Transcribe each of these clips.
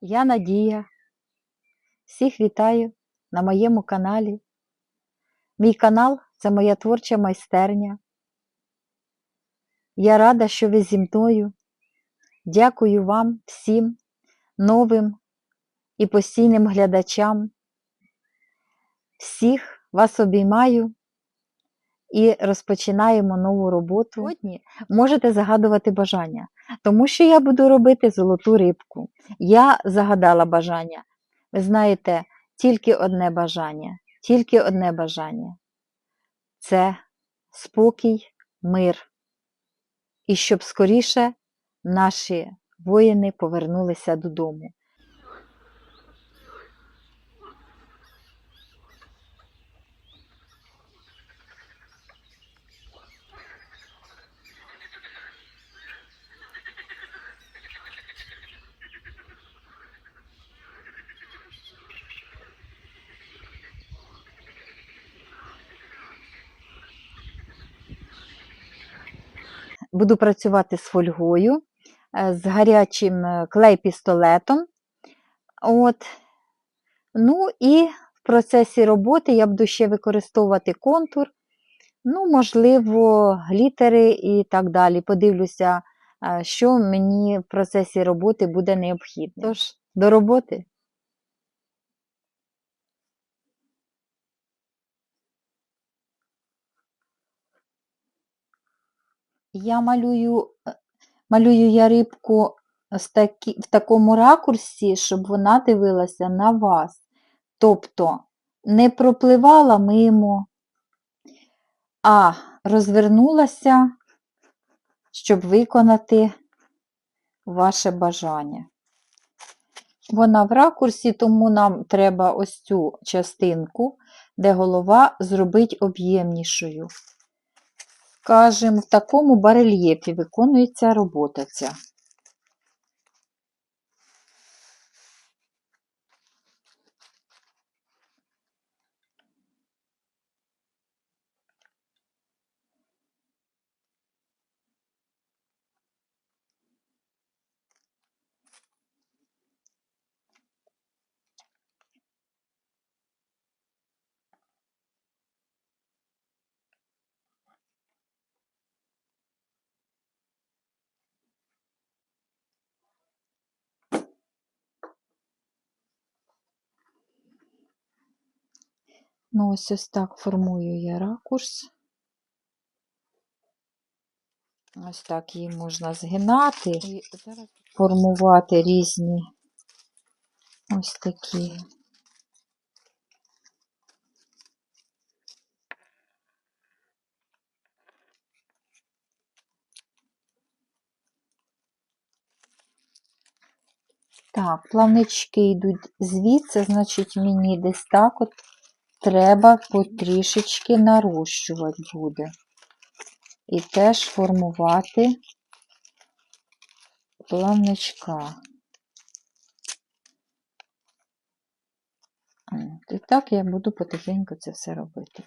Я Надія. Всіх вітаю на моєму каналі. Мій канал це моя творча майстерня. Я рада, що ви зі мною. Дякую вам всім новим і постійним глядачам. Всіх вас обіймаю і розпочинаємо нову роботу. Сьогодні можете загадувати бажання, тому що я буду робити золоту рибку. Я загадала бажання. Ви знаєте, тільки одне бажання, тільки одне бажання це спокій, мир. І щоб скоріше наші воїни повернулися додому. Буду працювати з фольгою, е, з гарячим е, клей-пістолетом. От. Ну і в процесі роботи я буду ще використовувати контур, ну, можливо, глітери і так далі. Подивлюся, е, що мені в процесі роботи буде необхідно. Тож, до роботи. Я малюю, е, малюю я рибку такі, в такому ракурсі, щоб вона дивилася на вас. Тобто не пропливала мимо, а розвернулася, щоб виконати ваше бажання. Вона в ракурсі, тому нам треба ось цю частинку, де голова зробити об'ємнішою. Скажімо, в такому барельєфі виконується робота ця. Ну, ось ось так формую я ракурс. Ось так її можна згинати і формувати різні ось такі. Так, плавнички йдуть звідси, значить, мені десь так от треба потрішечки нарощувати буде. І теж формувати плавничка. І так я буду потихеньку це все робити.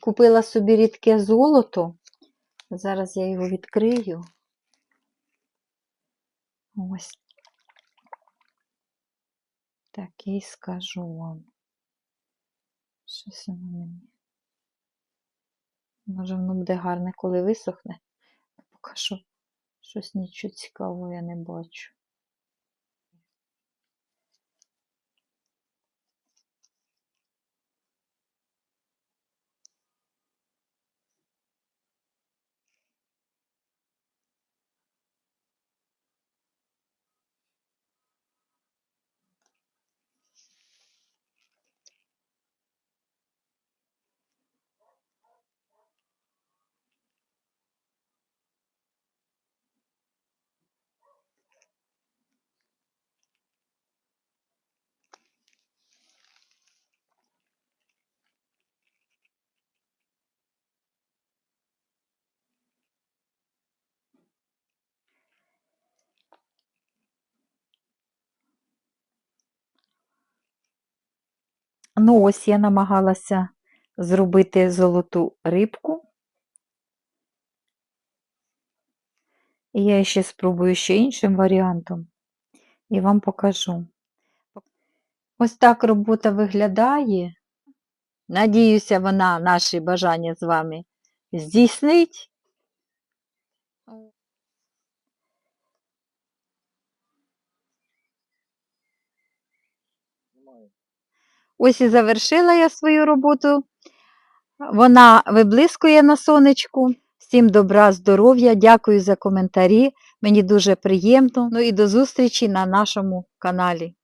Купила собі рідке золото. Зараз я його відкрию. Ось. Такий скажу вам. Щось воно мені. Може, воно буде гарне, коли висохне. Поки що щось нічого цікавого я не бачу. Ну, ось я намагалася зробити золоту рибку. І я ще спробую ще іншим варіантом і вам покажу. Ось так робота виглядає. Надіюся, вона наші бажання з вами здійснить. Ось і завершила я свою роботу. Вона виблискує на сонечку. Всім добра, здоров'я, дякую за коментарі. Мені дуже приємно. Ну і до зустрічі на нашому каналі.